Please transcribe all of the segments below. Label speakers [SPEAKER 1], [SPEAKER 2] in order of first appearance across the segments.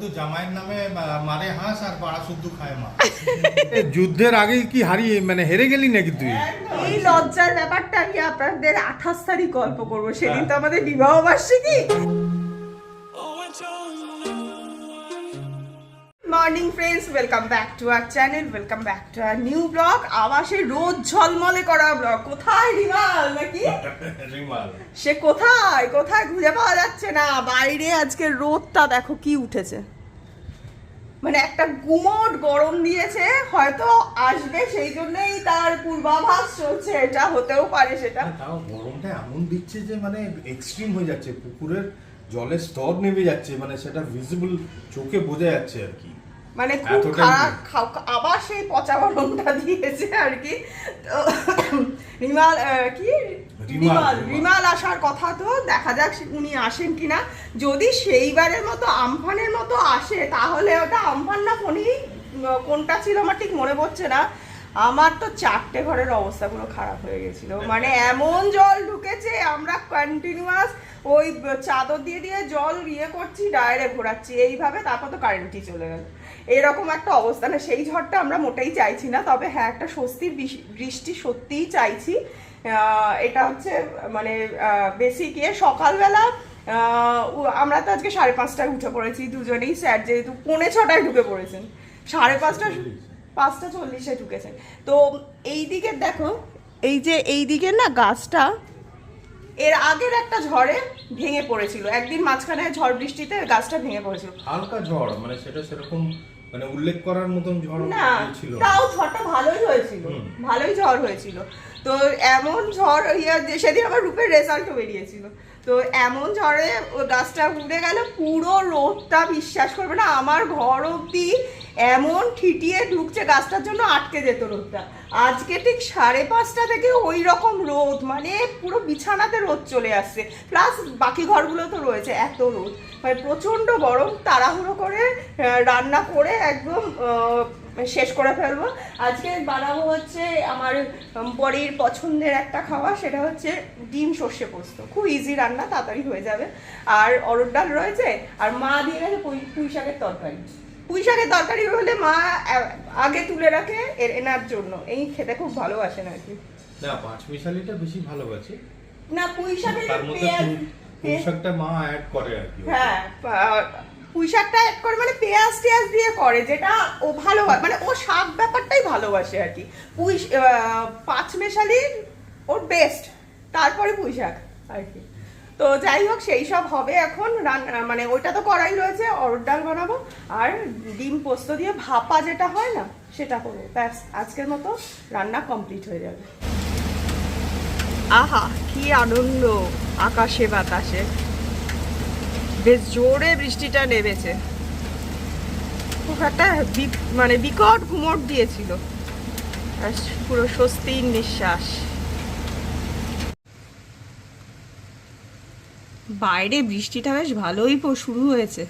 [SPEAKER 1] শুদ্ধ জামাইয়ের নামে মারে হাঁস আর পাড়া শুদ্ধ খায় মা।
[SPEAKER 2] যুদ্ধের আগেই কি হারিয়ে মানে হেরে গেলি নাকি তুই?
[SPEAKER 3] এই লজ্জার ব্যাপারটা আমি আপনাদের আঠাশ তারিখ গল্প করব। সেদিন তো আমাদের বিবাহ বার্ষিকী। Morning friends welcome back to our channel welcome back to our new blog আবার সেই রোদ ঝলমলে করা ব্লগ কোথায় রিমাল নাকি? সে কোথায়? কোথায় খুঁজে পাওয়া যাচ্ছে না। বাইরে আজকে রোদটা দেখো কি উঠেছে। মানে একটা গুমোট গরম দিয়েছে হয়তো আসবে সেই জন্যই তার পূর্বাভাস চলছে। এটা হতেও পারে সেটা।
[SPEAKER 1] তাও গরমটা এমন দিচ্ছে যে মানে এক্সট্রিম হয়ে যাচ্ছে। পুকুরের জলের স্তর নেমে যাচ্ছে মানে সেটা ভিজিবল চোখে বোঝা যাচ্ছে আর কি।
[SPEAKER 3] মানে খুব খারাপ আবার সেই পচা গরমটা দিয়েছে আর কি। তো রিমাল কি?
[SPEAKER 1] রিমাল,
[SPEAKER 3] রিমাল আসার কথা তো দেখা যাক উনি আসেন কিনা। যদি সেইবারের মতো আমফানের মতো আসে তাহলে ওটা আমফান না ফোনই কোনটা ছিল আমার ঠিক মনে পড়ছে না। আমার তো চারটে ঘরের অবস্থা পুরো খারাপ হয়ে গেছিল। মানে এমন জল ঢুকেছে আমরা কন্টিনিউয়াস ওই চাদর দিয়ে দিয়ে জল ইয়ে করছি ডাইরেক্ট ঘোরাচ্ছি। এইভাবে তারপর তো কারেন্টই চলে গেল। এরকম একটা অবস্থা। না, সেই ঝড়টা আমরা মোটেই চাইছি না, তবে হ্যাঁ একটা স্বস্তির বৃষ্টি সত্যিই চাইছি। এটা হচ্ছে মানে বেসিক ইয়ে সকালবেলা আমরা তো আজকে সাড়ে পাঁচটায় উঠে পড়েছি, দুজনেই স্যার যেহেতু পৌনে ছটায় ঢুকে পড়েছেন। সাড়ে পাঁচটা পাঁচটা চল্লিশে ঢুকেছেন। তো এই দিকের দেখো, এই যে এই দিকের না গাছটা এর আগের একটা ঝড়ে ভেঙে পড়েছিল। একদিন মাঝখানে ঝড় বৃষ্টিতে গাছটা ভেঙে পড়েছিল।
[SPEAKER 1] হালকা ঝড় মানে সেটা সেরকম মানে উল্লেখ করার মতন ঝড়
[SPEAKER 3] না
[SPEAKER 1] ছিল
[SPEAKER 3] তাও ঝড়টা ভালোই হয়েছিল। ভালোই ঝড় হয়েছিল। তো এমন ঝড় ইয়ে সেদিন আমার রূপের রেজাল্টও বেরিয়েছিল। তো এমন ঝড়ে ও গাছটা উড়ে গেল, পুরো রোদটা বিশ্বাস করবে না, আমার ঘর অবধি এমন ঠিটিয়ে ঢুকছে গাছটার জন্য আটকে যেত রোদটা। আজকে ঠিক সাড়ে পাঁচটা থেকে ওই রকম রোদ মানে পুরো বিছানাতে রোদ চলে আসছে। প্লাস বাকি ঘরগুলো তো রয়েছে, এত রোদ। মানে প্রচণ্ড গরম, তাড়াহুড়ো করে রান্না করে একদম শেষ করে ফেলব। আজকে বানাবো হচ্ছে আমার বড়ির পছন্দের একটা খাওয়া সেটা হচ্ছে ডিম সর্ষে পোস্ত। খুব ইজি রান্না তাড়াতাড়ি হয়ে যাবে। আর অরড় ডাল রয়েছে আর মা দিয়ে গেছে পুঁই পুঁই শাকের তরকারি। পুঁই শাকের তরকারি হলে মা আগে তুলে রাখে এর এনার জন্য। এই খেতে খুব ভালোবাসেন আর কি।
[SPEAKER 1] না পাঁচ মিশালিটা বেশি ভালোবাসে।
[SPEAKER 3] না পুঁই শাকের পেঁয়াজ
[SPEAKER 1] পোশাকটা মা অ্যাড করে আর কি।
[SPEAKER 3] হ্যাঁ পুঁই শাকটা অ্যাড করে মানে পেঁয়াজ টেয়াজ দিয়ে করে, যেটা ও ভালো মানে ও শাক ব্যাপারটাই ভালোবাসে আর কি। পুঁই পাঁচ মেশালি ওর বেস্ট তারপরে পুঁই শাক আর কি। তো যাই হোক, সেই সব হবে এখন। রান্না মানে ওইটা তো করাই রয়েছে অরড় ডাল বানাবো। আর ডিম পোস্ত দিয়ে ভাপা যেটা হয় না, সেটা করব। ব্যাস, আজকের মতো রান্না কমপ্লিট হয়ে যাবে। আহা, কি আনন্দ। আকাশে বাতাসে। বেশ জোরে বৃষ্টিটা নেমেছে। খুব একটা মানে বিকট ঘুমট দিয়েছিল। আর পুরো স্বস্তির নিঃশ্বাস। বাইরে বৃষ্টিটা বেশ ভালোই শুরু হয়েছে।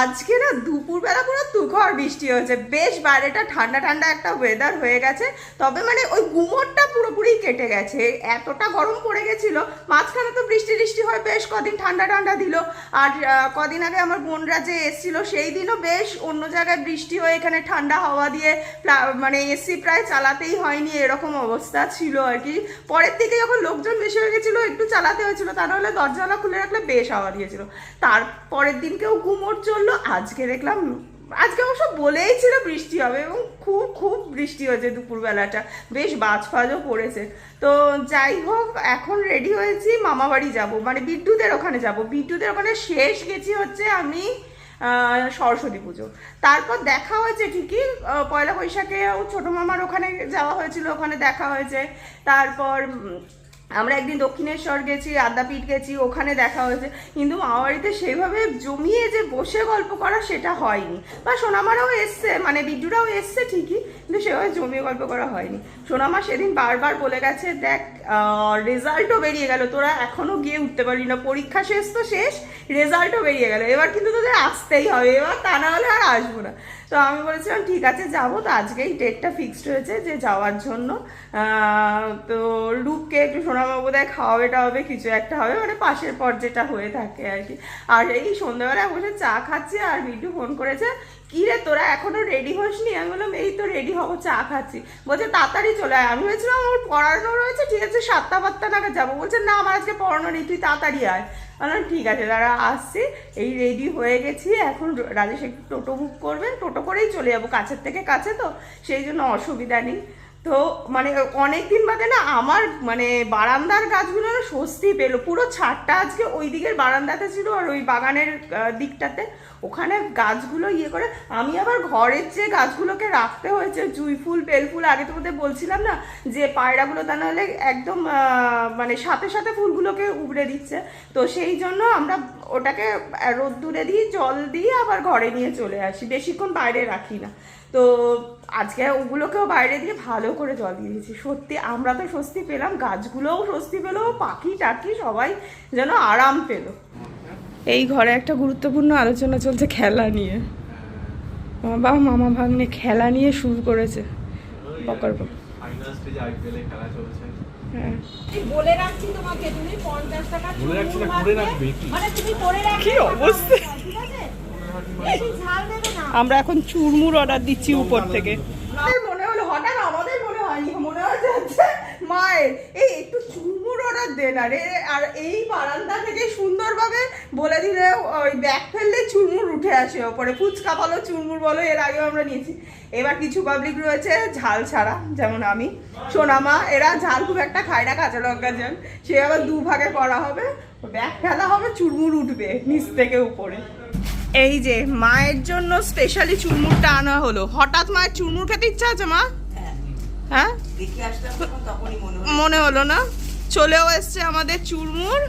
[SPEAKER 3] আজকে না দুপুরবেলা পুরো তুখর বৃষ্টি হয়েছে। বেশ বাইরেটা ঠান্ডা ঠান্ডা একটা ওয়েদার হয়ে গেছে। তবে মানে ওই গুমোরটা পুরোপুরি কেটে গেছে। এতটা গরম পড়ে গেছিল, মাঝখানে তো বৃষ্টি বৃষ্টি হয় বেশ কদিন ঠান্ডা ঠান্ডা দিল। আর কদিন আগে আমার বোনরা যে এসছিল, সেই দিনও বেশ অন্য জায়গায় বৃষ্টি হয়ে এখানে ঠান্ডা হাওয়া দিয়ে মানে এসি প্রায় চালাতেই হয়নি, এরকম অবস্থা ছিল আর কি। পরের দিকে যখন লোকজন বেশি হয়ে গেছিল, একটু চালাতে হয়েছিল, তা নাহলে দরজালা খুলে রাখলে বেশ হাওয়া দিয়েছিল। তার পরের দিনকেও গুমোট চলল আজকে দেখলাম, আজকে অবশ্য বলেই ছিল বৃষ্টি হবে এবং খুব খুব বৃষ্টি হয়েছে দুপুরবেলাটা। বেশ বাজ ফাজও পড়েছে। তো যাই হোক, এখন রেডি হয়েছি মামাবাড়ি যাব। মানে বিদ্যুতের ওখানে যাব। বিদ্যুতের ওখানে শেষ গেছি হচ্ছে আমি সরস্বতী পুজো। তারপর দেখা হয়েছে ঠিকই পয়লা বৈশাখে ছোটো মামার ওখানে যাওয়া হয়েছিল, ওখানে দেখা হয়েছে। তারপর আমরা একদিন দক্ষিণেশ্বর গেছি, আদ্যাপীঠ গেছি, ওখানে দেখা হয়েছে। কিন্তু মামাবাড়িতে সেইভাবে জমিয়ে যে বসে গল্প করা সেটা হয়নি। বা সোনামারাও এসছে মানে বিদ্যুরাও এসছে ঠিকই, কিন্তু সেভাবে জমিয়ে গল্প করা হয়নি। সোনামা সেদিন বারবার বলে গেছে, দেখ রেজাল্টও বেরিয়ে গেল। তোরা এখনও গিয়ে উঠতে পারলি না। পরীক্ষা শেষ তো শেষ রেজাল্টও বেরিয়ে গেল। এবার কিন্তু তোদের আসতেই হবে। এবার তা না হলে আর আসব না। তো আমি বলেছিলাম, ঠিক আছে, যাব। তো আজকেই ডেটটা ফিক্সড হয়েছে যে যাওয়ার জন্য। তো রূপকে একটু সোনামাবু দেয় খাওয়াবে টাওয়াবে কিছু একটা হবে। মানে পাশের পর যেটা হয়ে থাকে আর কি। আর এই সন্ধ্যাবেলায় বসে চা খাচ্ছি আর ভিডিও ফোন করেছে কি রে তোরা এখনও রেডি হসনি? আমি বললাম, এই তো রেডি হব, চা খাচ্ছি। বলছে, তাড়াতাড়ি চলে আয়। আমি বলছিলাম, আমার পড়ানো রয়েছে, ঠিক আছে, সাতটা বারটা নাগাদ যাব। বলছে, না, আমার আজকে পড়ানো নেই, তুই তাড়াতাড়ি আয়। বললাম, ঠিক আছে, দাঁড়া, আসছি। এই রেডি হয়ে গেছি, এখন রাজেশ একটু টোটো বুক করবেন টোটো করেই চলে যাব, কাছের থেকে কাছে তো, সেই জন্য অসুবিধা নেই। তো মানে অনেক দিন বাদে না আমার মানে বারান্দার গাছগুলো না স্বস্তি পেল। পুরো ছাদটা আজকে ওই দিকের বারান্দাতে ছিল আর ওই বাগানের দিকটাতে। ওখানে গাছগুলো ইয়ে করে, আমি আবার ঘরের যে গাছগুলোকে রাখতে হয়েছে, জুই ফুল, বেল ফুল, আগে তোমাদের বলছিলাম না যে পায়রাগুলো তা নাহলে একদম মানে সাথে সাথে ফুলগুলোকে উবড়ে দিচ্ছে। তো সেই জন্য আমরা ওটাকে রোদ্দুরে দিই জল দিয়ে আবার ঘরে নিয়ে চলে আসি। বেশিক্ষণ বাইরে রাখি না। তো আজকে ওগুলোকেও বাইরে দিয়ে ভালো করে জল দিয়ে দিয়েছি সত্যি আমরা তো স্বস্তি পেলাম গাছগুলোও স্বস্তি পেল পাখি টাকি সবাই যেন আরাম পেল এই ঘরে একটা গুরুত্বপূর্ণ আলোচনা চলছে খেলা নিয়ে বাবা মামা ভাগ্নে খেলা নিয়ে শুরু করেছে বকর বকর।
[SPEAKER 4] ফাইনাল স্টেজে আইপিএলে খেলা চলছে
[SPEAKER 3] হ্যাঁ
[SPEAKER 5] বলে রাখছি তোমাকে তুমি পঞ্চাশ টাকা
[SPEAKER 4] বলে রাখছি না,
[SPEAKER 5] চুমুর
[SPEAKER 4] করে
[SPEAKER 5] মারবে।
[SPEAKER 4] রাখবে কি?
[SPEAKER 5] মানে
[SPEAKER 3] কি অবস্থা? আমরা এখন চুরমুর অর্ডার দিচ্ছি উপর থেকে। মনে হলো, হঠাৎ আমাদের মনে হয়নি মনে হচ্ছে মায়ের। এই একটু চুরমুর অর্ডার দে না রে আর এই বারান্দা থেকে সুন্দরভাবে বলে দিলে, ওই ব্যাগ ফেললে চুরমুর উঠে আসে, ওপরে ফুচকা বলো, চুরমুর বলো, এর আগেও আমরা নিয়েছি। এবার কিছু পাবলিক রয়েছে, ঝাল ছাড়া, যেমন আমি। সোনামা, এরা ঝাল খুব একটা খায় না, কাঁচা লঙ্কা ঝাল। সে আবার দু ভাগে করা হবে। ব্যাগ ফেলা হবে, চুরমুর উঠবে নিচ থেকে উপরে। এই যে মায়ের জন্য স্পেশালি চুরমুরটা আনা হলো। হঠাৎ মায়ের চুরমুর খেতে ইচ্ছা আছে মা? হ্যাঁ।
[SPEAKER 6] মনে হলো।
[SPEAKER 3] মনে হলো না? চলেও এসছে আমাদের চুরমুর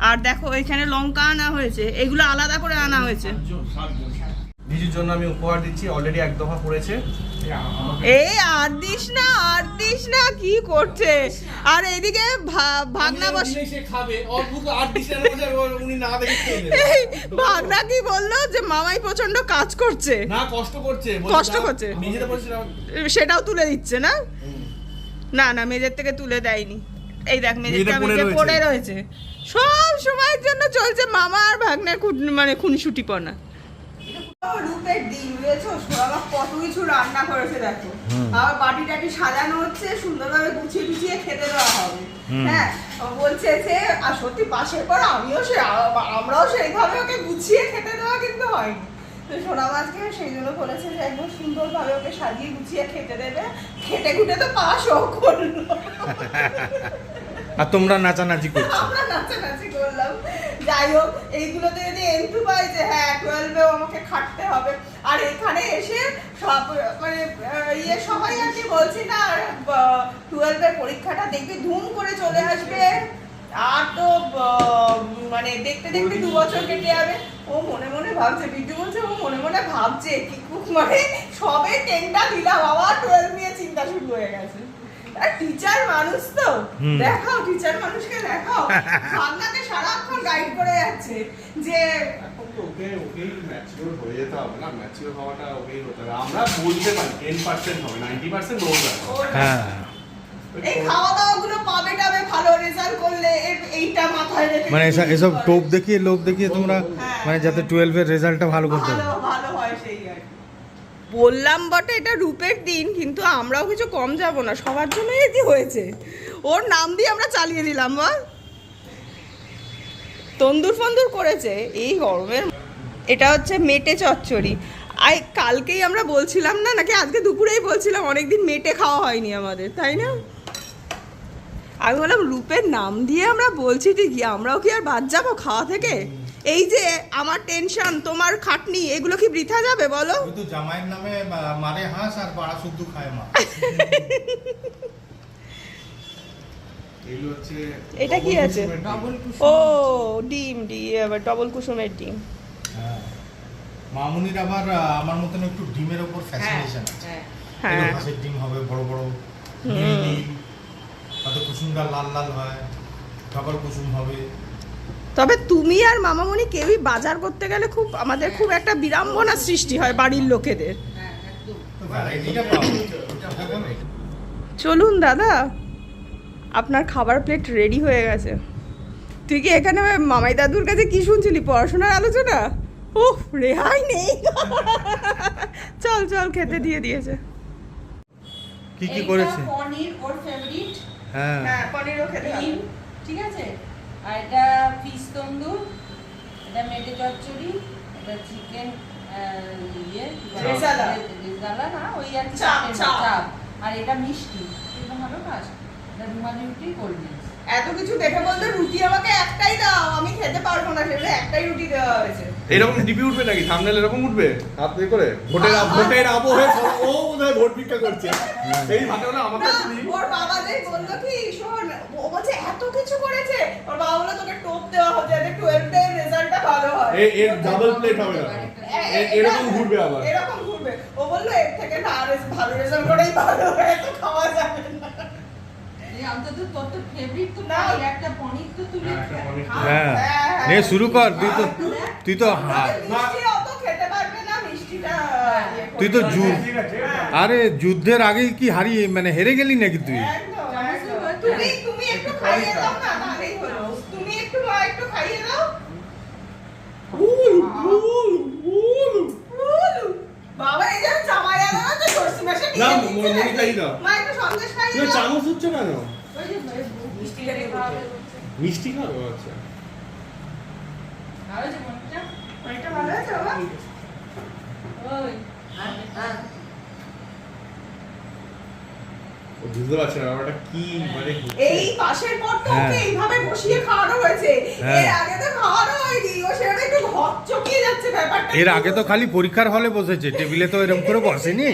[SPEAKER 3] আর দেখো এখানে লঙ্কা আনা হয়েছে। এগুলো আলাদা করে আনা হয়েছে।
[SPEAKER 1] নিজের জন্য আমি উপহার দিচ্ছি অলরেডি এক দফা পড়েছে।
[SPEAKER 3] এই আর দিস না আর দিস না কি করছে? আর এদিকে ভা- ভাগনা বস
[SPEAKER 4] সে খাবে অদ্ভুত আট দিশে উনি না দেখে
[SPEAKER 3] এই ভাগনা কি বলল যে মামাই প্রচণ্ড কাজ করছে?
[SPEAKER 4] না কষ্ট করছে
[SPEAKER 3] কষ্ট করছে? সেটাও তুলে দিচ্ছে না? না না মেজের থেকে তুলে দেয়নি। এই দেখ মেজেরটা
[SPEAKER 4] মেজেটা পড়ে রয়েছে।
[SPEAKER 3] পড়ে রয়েছে। সব সময়ের জন্য চলছে মামা আর ভাগ্নের খুন- মানে খুনসুটিপনা। রূপের দিন বুঝেছ সোনামা কত কিছু রান্না করেছে দেখো। আবার বাটি টাটি সাজানো হচ্ছে সুন্দরভাবে গুছিয়ে গুছিয়ে খেতে দেওয়া হবে। হ্যাঁ বলছে যে আর সত্যি পাশের পর আমিও সে আমরাও সেইভাবে ওকে গুছিয়ে খেতে দেওয়া কিন্তু হয়নি। তো সোনা মাছকে সেই জন্য বলেছে যে একদম সুন্দরভাবে ওকে সাজিয়ে গুছিয়ে খেতে দেবে। খেতে খুঁটে তো পাশও করল।
[SPEAKER 2] আর তোমরা নাচানাচি করছ।
[SPEAKER 3] আমরা নাচানাচি করলাম। যাই হোক, এইগুলোতে যদি এন্টু পাই যে হ্যাঁ টুয়েলভেও আমাকে খাটতে হবে। আর এখানে এসে সব মানে ইয়ে সবাই আর কি বলছি না টুয়েলভের পরীক্ষাটা দেখবি, ধুম করে চলে আসবে। আর তো মানে দেখতে দেখতে দু বছর কেটে যাবে। ও মনে মনে ভাবছে বিটু বলছে, ও মনে মনে ভাবছে, কি মানে সবে টেনটা দিলাম, আবার টুয়েলভ নিয়ে চিন্তা শুরু হয়ে গেছে। টিচার মানুষ তো। দেখাও টিচার মানুষকে দেখাও। ভাবনাকে সারাক্ষণ গাইড করে যাচ্ছে যে
[SPEAKER 4] ওকে ওকেই ম্যাচিওর হয়ে যেতে হবে না। ম্যাচিওর হওয়াটা ওকেই হতে হবে। আমরা বলতে পারি টেন পার্সেন্ট হবে নাইনটি পার্সেন্ট
[SPEAKER 3] ওর
[SPEAKER 2] হ্যাঁ।
[SPEAKER 3] এই খাওয়া দাওয়া গুলো পাবে টাবে ভালো রেজাল্ট করলে এইটা মাথায় রেখে
[SPEAKER 2] মানে এসব এসব টোপ দেখিয়ে লোভ দেখিয়ে তোমরা মানে যাতে টুয়েলভের রেজাল্টটা ভালো করতে
[SPEAKER 3] ভালো
[SPEAKER 2] পারো।
[SPEAKER 3] হয় সেই আর। বললাম, বটে, এটা রূপের দিন, কিন্তু আমরাও কিছু কম যাব না, সবার জন্য এটি হয়েছে। ওর নাম দিয়ে আমরা চালিয়ে দিলাম, বল। তন্দুর ফন্দুর করেছে, এই গরমের এটা হচ্ছে মেটে চচ্চড়ি। আই, কালকেই আমরা বলছিলাম না, নাকি আজকে দুপুরেই বলছিলাম, অনেকদিন মেটে খাওয়া হয়নি আমাদের, তাই না? আমি বললাম, রূপের নাম দিয়ে আমরা বলছি ঠিকই, আমরাও কি আর বাদ যাব খাওয়া থেকে? এই যে আমার টেনশন তোমার খাটনি এগুলো কি বৃথা যাবে বলো?
[SPEAKER 2] কিন্তু জামাইয়ের নামে মারে হাঁস আর বাড়া শুদ্ধ খায় মা।
[SPEAKER 3] এটা কি আছে?
[SPEAKER 4] ডিম।
[SPEAKER 3] ও ডিম ডিম আবার ডবল কুসুমের ডিম।
[SPEAKER 2] হ্যাঁ। মামুনির আবার আমার মতন একটু ডিমের ওপর ফ্যাসিনেশন আছে।
[SPEAKER 3] হ্যাঁ।
[SPEAKER 2] এরকম হাঁসের ডিম হবে বড় বড় নীল তাতে কুসুমটা লাল লাল হয় ডাবল কুসুম হবে।
[SPEAKER 3] তবে তুমি আর মামামণি কেউই বাজার করতে গেলে খুব আমাদের খুব একটা বিড়ম্বনা সৃষ্টি হয় বাড়ির লোকেদের। চলুন দাদা আপনার খাবার প্লেট রেডি হয়ে গেছে। তুই কি এখানে মামাই দাদুর কাছে কি শুনছিলি? পড়াশোনার আলোচনা? উফ রেহাই নেই। চল চল খেতে দিয়ে দিয়েছে।
[SPEAKER 2] কি কি করেছে?
[SPEAKER 6] পনির ওর ফেভারিট
[SPEAKER 2] হ্যাঁ।
[SPEAKER 3] হ্যাঁ পনিরও খেতে
[SPEAKER 6] ঠিক আছে? আর এটা ফিশ তন্দুর এটা মেটে চচ্চড়ি এটা চিকেন ইয়ে?
[SPEAKER 3] রেজালা।
[SPEAKER 6] না ওই আর কি
[SPEAKER 3] চাপ,
[SPEAKER 6] আর এটা মিষ্টি ভালো কাজ এটা রুমালি রুটি কোল্ড ড্রিঙ্কস
[SPEAKER 3] এত কিছু দেখে বলতে রুটি আমাকে একটাই দাও আমি খেতে পারব না সেটা একটাই রুটি দেওয়া হয়েছে।
[SPEAKER 4] এরকম ডিপি উঠবে নাকি? থামনেল এরকম উঠবে? হাত দিয়ে করে? ভোটের ভোটের আবহে ও বোধহয় ভোট ভিক্ষা করছে। এই ভাতে হলে আমার
[SPEAKER 3] না, ওর বাবা যে বলল কি শোন ও বলছে এত কিছু করেছে? ওর বাবা বলল তোকে টোপ দেওয়া হচ্ছে যাতে টুয়েলভ এর রেজাল্টটা ভালো হয়।
[SPEAKER 4] এ- এর ডাবল প্লেট হবে না। এরকম ঘুরবে আবার।
[SPEAKER 3] এরকম ঘুরবে। ও বলল এর থেকে না রেস- ভালো রেজাল্ট করেই ভালো হয় তো খাওয়া যাবে
[SPEAKER 4] হ্যাঁ, একটা পনির।
[SPEAKER 6] খা।
[SPEAKER 2] হ্যাঁ
[SPEAKER 3] হ্যাঁ,
[SPEAKER 2] নে শুরু কর তুই তো তুই তো
[SPEAKER 3] ইয়ে
[SPEAKER 2] তুই তো
[SPEAKER 4] আছে
[SPEAKER 2] আরে যুদ্ধের আগেই কি হারিয়ে মানে হেরে গেলি নাকি তুই
[SPEAKER 3] একদম, একদম। তুমি তুমি একটু খাইয়ে দাও না তাহলেই হলো তুমি একটু মা একটু খাইয়ে দাও উলু। বাবা এই যে জামাই আনা না তো সরষে মাসে
[SPEAKER 4] না,
[SPEAKER 3] নিয়ে
[SPEAKER 4] ম-
[SPEAKER 3] নিচ্ছে
[SPEAKER 4] মনি
[SPEAKER 3] নাকি?
[SPEAKER 4] খাইয়ে দাও।
[SPEAKER 3] মা একটু
[SPEAKER 4] চামচ হচ্ছে কেন। মিষ্টি খাবে আচ্ছা
[SPEAKER 6] আর ওই যে মনিরটা,
[SPEAKER 3] অনেকটা ভালো আছে বাবা?
[SPEAKER 6] ওই, হ্যাঁ।
[SPEAKER 4] ও বুঝতে পারছে না ব্যাপারটা কি মানে
[SPEAKER 3] এই পাশের পর
[SPEAKER 2] হ্যাঁ।
[SPEAKER 3] ওকে এইভাবে বসিয়ে খাওয়ানো হয়েছে।
[SPEAKER 2] হ্যাঁ।
[SPEAKER 3] এর আগে তো খাওয়ানো হয়নি। ও সেটা একটু হকচকিয়ে যাচ্ছে ব্যাপারটা।
[SPEAKER 2] এর আগে তো খালি পরীক্ষার হলে বসেছে। টেবিলে তো এরকম করে বসেনি।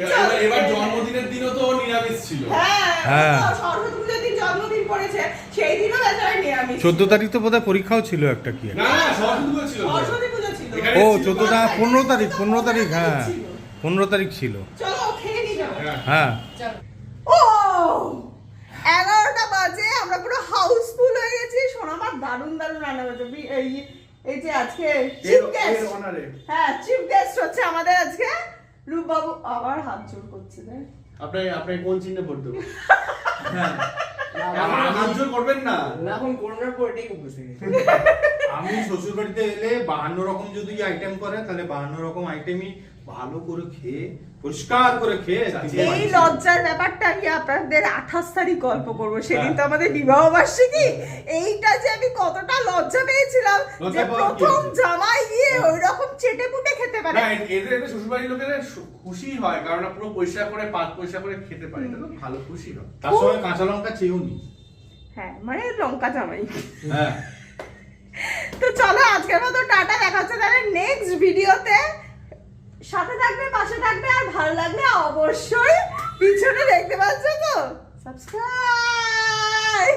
[SPEAKER 4] এবার- জন্মদিনের দিনও তো নিরামিষ ছিল।
[SPEAKER 3] হ্যাঁ
[SPEAKER 2] হ্যাঁ।
[SPEAKER 3] সরস্বতী পুজোর দিন জন্মদিন পড়েছে সেই দিনও বেচারা নিরামিষ।
[SPEAKER 2] চোদ্দ তারিখ তো বোধহয় পরীক্ষাও ছিল একটা কি
[SPEAKER 4] না না সরস্বতী পুজো ছিল। তো।
[SPEAKER 3] সরস্বতী পুজো ছিল।
[SPEAKER 4] এখানে
[SPEAKER 2] ও চোদ্দ তারিখ পনেরো তারিখ পনেরো তারিখ হ্যাঁ পনেরো তারিখ ছিল।
[SPEAKER 3] চলো খেয়ে নি
[SPEAKER 4] হ্যাঁ।
[SPEAKER 2] হ্যাঁ।
[SPEAKER 3] ও এগারোটা বাজে আমরা পুরো হাউসফুল হয়ে গেছি। সোনামার দারুণ দারুণ রান্না হয়েছে। এই এই যে আজকে চিফ গেস্ট হ্যাঁ চিফ গেস্ট হচ্ছে আমাদের আজকে রূপবাবু আবার হাত জোর করছে তাই
[SPEAKER 4] আপনি আপনি কোন চিহ্নে ভোট দেবো? হাত জোর করবেন না।
[SPEAKER 7] এখন করোনার পর এটাই বুঝে
[SPEAKER 2] আমি শ্বশুর বাড়িতে এলে বাহান্ন রকম যদি আইটেম করে তাহলে বাহান্ন রকম আইটেমই ভালো করে খেয়ে পরিষ্কার করে খেয়ে
[SPEAKER 3] এই লজ্জার ব্যাপারটা আমি আপনাদের আঠাশ তারিখ গল্প করব। সেদিন তো আমাদের বিবাহ বার্ষিকী। এইটা যে আমি কতটা লজ্জা পেয়েছিলাম যে প্রথম জামাই গিয়ে ওই রকম চেটে পুটে খেতে পারে।
[SPEAKER 4] এদের এদের শ্বশুরবাড়ির লোকেরা খুশি হয় কারণ পুরো পয়সা করে পাঁচ পয়সা করে খেতে পারে। এটা তো ভালো খুশি হয়।
[SPEAKER 2] তার সঙ্গে কাঁচা লঙ্কা চেয়েও
[SPEAKER 3] হ্যাঁ মানে লঙ্কা জামাই।
[SPEAKER 2] হ্যাঁ।
[SPEAKER 3] তো চলো আজকের মতো টাটা দেখা হচ্ছে তাহলে নেক্সট ভিডিওতে সাথে থাকবে পাশে থাকবে আর ভালো লাগবে অবশ্যই পিছনে দেখতে পাচ্ছ তো? সাবস্ক্রাইব